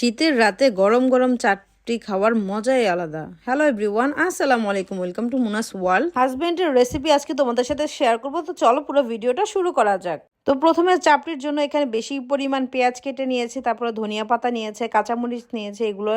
শীতের রাতে গরম গরম চাটটি খাওয়ার মজাই আলাদা। হ্যালো এভরিওয়ান আসসালামু আলাইকুম ওয়েলকাম টু মুনাস ওয়ার্ল্ড হাজবেন্ডের রেসিপি আজকে তোমাদের সাথে শেয়ার করব, তো চলো পুরো ভিডিওটা শুরু করা যাক। তো প্রথমে চাপটির জন্য এখানে বেশি পরিমাণ পেঁয়াজ কেটে নিয়েছি, তারপরে ধনিয়া পাতা নিয়েছে, কাঁচামরিচ নিয়েছে, এগুলো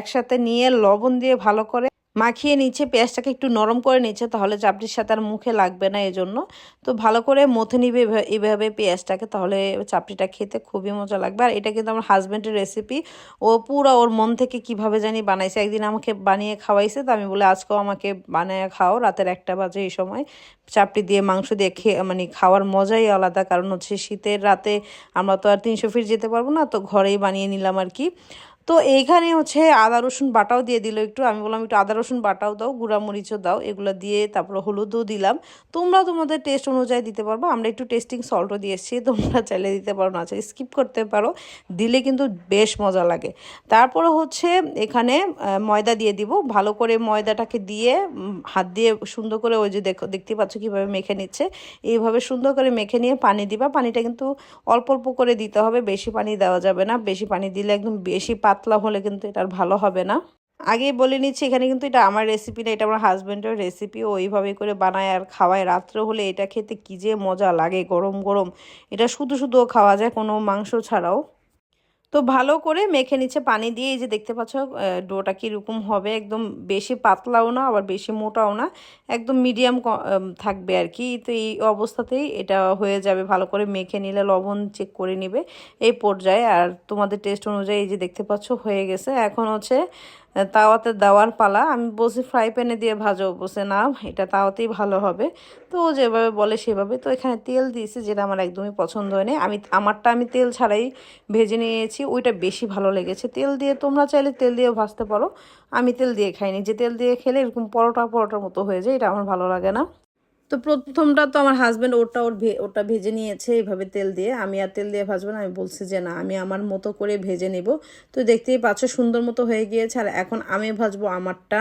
একসাথে নিয়ে লবণ দিয়ে ভালো করে মাখিয়ে নিচ্ছে, পেঁয়াজটাকে একটু নরম করে নিচ্ছে, তাহলে চাপড়ির সাথে আর মুখে লাগবে না এজন্য। তো ভালো করে মথে নিবে এভা- এইভাবে পেঁয়াজটাকে, তাহলে চাপড়িটা খেতে খুবই মজা লাগবে। আর এটা কিন্তু আমার হাজব্যান্ডের রেসিপি ও পুরো ওর মন থেকে কীভাবে জানি বানাইছে। একদিন আমাকে বানিয়ে খাওয়াইছে, তো আমি বলে, আজকেও আমাকে বানিয়ে খাও, রাতের একটা বাজে এই সময়। চাপড়ি দিয়ে, মাংস দিয়ে খেয়ে মানে খাওয়ার মজাই আলাদা। কারণ হচ্ছে শীতের রাতে আমরা তো আর তিনশো ফিট যেতে পারব না, তো ঘরেই বানিয়ে নিলাম আর কি। তো এইখানে হচ্ছে আদা, রসুন বাটাও দিয়ে দিল একটু। আমি বললাম, একটু আদা, রসুন বাটাও দাও, গুঁড়া মরিচও দাও। এগুলো দিয়ে তারপর হলুদও দিলাম। তোমরা তোমাদের টেস্ট অনুযায়ী দিতে পারব। আমরা একটু টেস্টিং সল্টও দিয়েছি তোমরা চাইলে দিতে পারো, না চাইলে স্কিপ করতে পারো। দিলে কিন্তু বেশ মজা লাগে। তারপরে হচ্ছে এখানে ময়দা দিয়ে দিব। ভালো করে ময়দাটাকে দিয়ে হাত দিয়ে সুন্দর করে ওই যে দেখো দেখতে পাচ্ছ কীভাবে মেখে নিচ্ছে। এইভাবে সুন্দর করে মেখে নিয়ে পানি দিবা। পানিটা কিন্তু অল্প অল্প করে দিতে হবে। বেশি পানি দেওয়া যাবে না। বেশি পানি দিলে একদম বেশি পাতলা হলে কিন্তু এটা ভালো হবে না। আগেই বলে নিচ্ছি, এখানে কিন্তু এটা আমার রেসিপি না, এটা আমার হাজব্যান্ডের রেসিপি ওইভাবে করে বানায় আর খাওয়ায়। রাত্রে হলে এটা খেতে কী যে মজা লাগে, গরম গরম। এটা শুধু শুধু খাওয়া যায়, কোনো মাংস ছাড়াও। তো ভালো করে মেখে নিচ্ছে, পানি দিয়ে এই যে দেখতে পাচ্ছ ডোটা কীরকম হবে, একদম বেশি পাতলাও না, আবার বেশি মোটাও না, একদম মিডিয়াম থাকবে আর কি। তো এই অবস্থাতেই এটা হয়ে যাবে, ভালো করে মেখে নিলে লবণ চেক করে নিবে এই পর্যায়ে। আর তোমাদের টেস্ট অনুযায়ী এই যে দেখতে পাচ্ছ, হয়ে গেছে। এখন হচ্ছে তাওয়াতে দেওয়ার পালা। আমি বলছি ফ্রাই প্যানে দিয়ে ভাজো। বসে না, এটা তাওয়াতেই ভালো হবে। তো ও যেভাবে বলে সেভাবে তো এখানে তেল দিয়েছি, যেটা আমার একদমই পছন্দ হয়নি। আমি, আমারটা আমি তেল ছাড়াই ভেজে নিয়েছি, ওইটা বেশি ভালো লেগেছে। তেল দিয়ে, তোমরা চাইলে তেল দিয়ে ভাজতে পারো। আমি তেল দিয়ে খাইনি। যে তেল দিয়ে খেলে এরকম পরোটা, পরোটার মতো হয়ে যায়, এটা আমার ভালো লাগে না। তো প্রথমটা তো আমার হাজব্যান্ড ওটা ওর ওটা ভেজে নিয়েছে এইভাবে তেল দিয়ে। আমি আর তেল দিয়ে ভাজবো না, আমি বলছি যে না, আমি আমার মতো করে ভেজে নেব। তো দেখতেই পাচ্ছ সুন্দর মতো হয়ে গিয়েছে। আর এখন আমি ভাজবো আমারটা।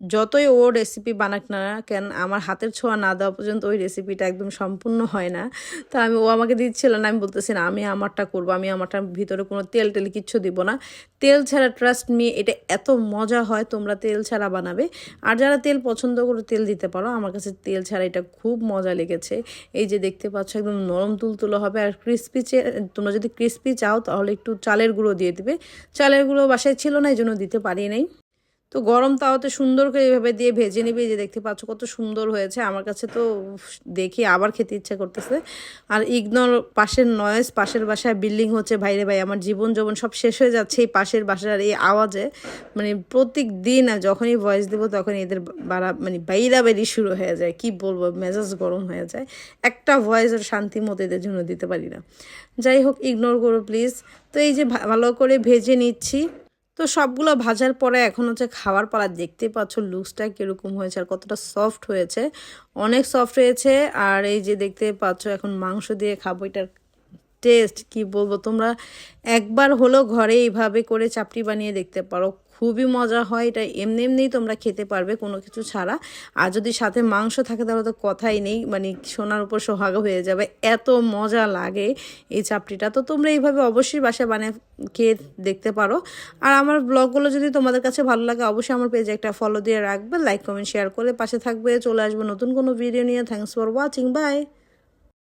যতই ও রেসিপি বানাক না কেন, আমার হাতের ছোঁয়া না দেওয়া পর্যন্ত ওই রেসিপিটা একদম সম্পূর্ণ হয় না। তা আমি, ও আমাকে দিচ্ছিল না, আমি বলতেছি, না, আমি আমারটা করব, আমি আমারটার ভিতরে কোনো তেল টেল কিচ্ছু দিব না। তেল ছাড়া ট্রাস্ট মি এটা এত মজা হয়, তোমরা তেল ছাড়া বানাবে। আর যারা তেল পছন্দ করে তেল দিতে পারো, আমার কাছে তেল ছাড়া এটা খুব মজা লেগেছে। এই যে দেখতে পাচ্ছ, একদম নরম তুলতুলো হবে, আর ক্রিস্পি তোমরা যদি ক্রিস্পি চাও, তাহলে একটু চালের গুঁড়ো দিয়ে দিবে। চালের গুঁড়ো বাসায় ছিল না, এই জন্য দিতে পারি নাই। তো গরম তাওয়াতে সুন্দর করে এভাবে দিয়ে ভেজে নিবি যে দেখতে পাচ্ছ কত সুন্দর হয়েছে। আমার কাছে তো দেখি আবার খেতে ইচ্ছা করতেছে। আর ইগনোর পাশের নয়েজ পাশের বাসায় বিল্ডিং হচ্ছে। ভাইরে ভাই, আমার জীবন যৌবন সব শেষ হয়ে যাচ্ছে এই পাশের বাসার এই আওয়াজে। মানে প্রত্যেক দিন যখনই ভয়েস দেবো তখন এদের বাড়া মানে বাইরা বাইরি শুরু হয়ে যায়। কি বলব, মেজাজ গরম হয়ে যায়। একটা ভয়েস আর শান্তি মতো এদের জন্য দিতে পারি না। যাই হোক ইগনোর করো প্লিজ তো এই যে ভালো করে ভেজে নিচ্ছি। তো সবগুলো ভাজার পরে এখন হচ্ছে খাওয়ার পালা দেখতে পাচ্ছ লুকসটা কীরকম হয়েছে আর কতটা সফট হয়েছে। অনেক সফট হয়েছে আর এই যে দেখতে পাচ্ছ এখন মাংস দিয়ে খাব, এটার টেস্ট, কি বলব? তোমরা একবার হলো ঘরে এইভাবে করে চাপটি বানিয়ে দেখতে পারো। খুবই মজা হয়, এটা এমনি এমনিই তোমরা খেতে পারবে কোনো কিছু ছাড়া। আর যদি সাথে মাংস থাকে তাহলে তো কথাই নেই মানে সোনার উপর সোহাগা হয়ে যাবে। এত মজা লাগে এই চাপটিটা তো তোমরা এইভাবে অবশ্যই বাসায় বানিয়ে খেয়ে দেখতে পারো। আর আমার ব্লগগুলো যদি তোমাদের কাছে ভালো লাগে, অবশ্যই আমার পেজে একটা ফলো দিয়ে রাখবে লাইক কমেন্ট শেয়ার করে পাশে থাকবে। চলে আসবে নতুন কোনো ভিডিও নিয়ে। Thanks for watching by